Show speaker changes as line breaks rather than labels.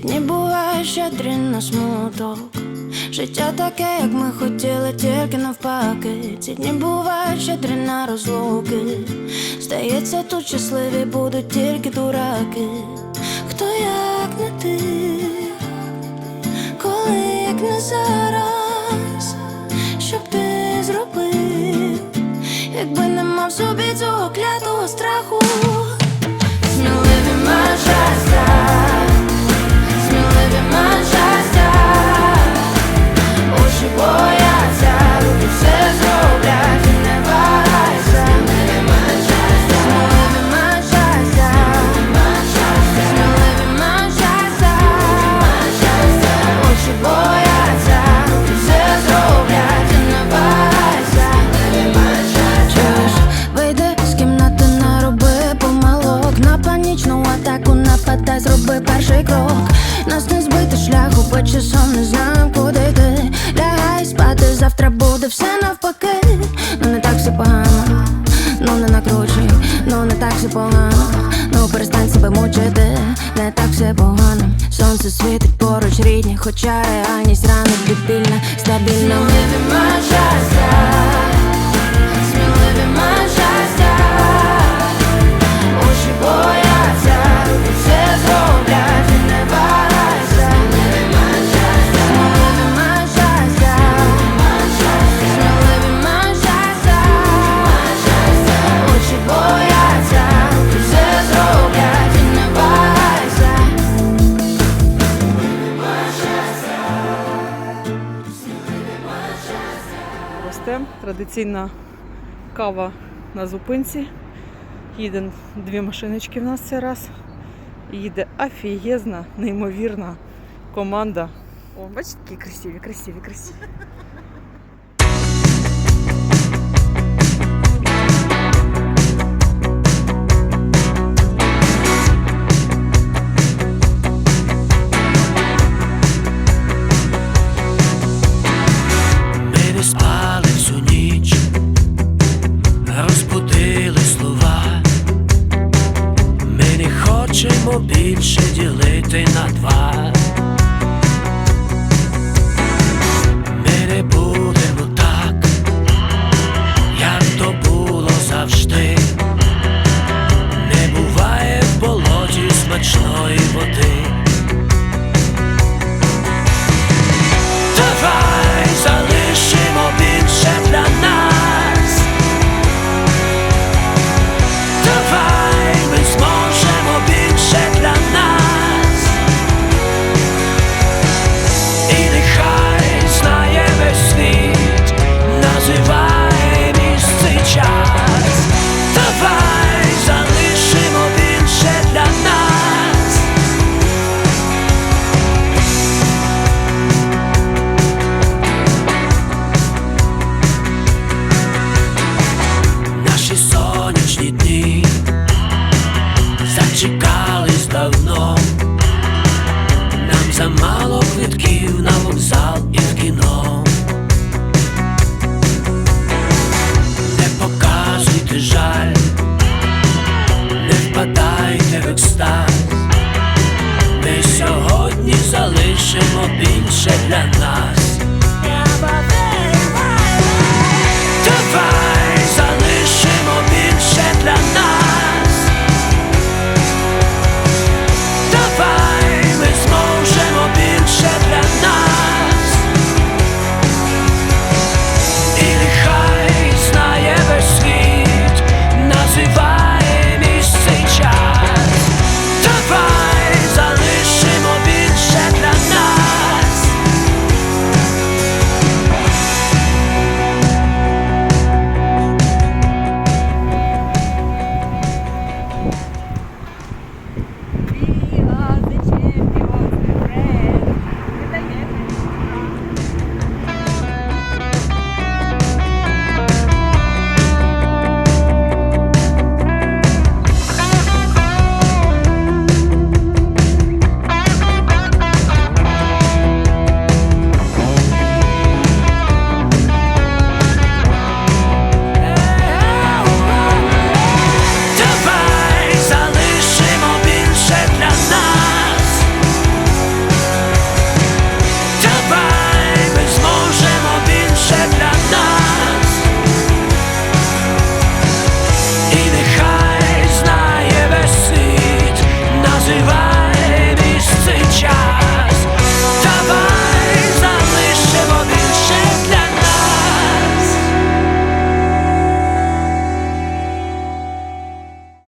дні бувають щедрі на смуток. Життя таке, як ми хотіли, тільки навпаки. Ці дні бувають щедрі на розлуки. Здається, тут щасливі будуть тільки дураки. Хто як не ти, коли як не зараз, щоб ти зробив, якби не мав собі цього клятого страху. Перший Нас не збити шляху, по часом не знаємо, куди йти. Лягай спати, завтра буде все навпаки. Ну не так все погано, ну не накручуй, ну не так все погано Ну перестань себе мучити, не так все погано. Сонце світить поруч рідні, хоча реальність ранить дебільна, стабільна. Невіма щастя
традиційна кава на зупинці. Їде дві машиночки в нас цей раз. Їде офігезна, неймовірна команда. О, бачите, які красиві, красиві, красиві.
Хочемо більше ділити на два. Квитків на вокзал і кіно. Не показуйте жаль, не впадайте в екстаз. Ми сьогодні залишимо більше для нас.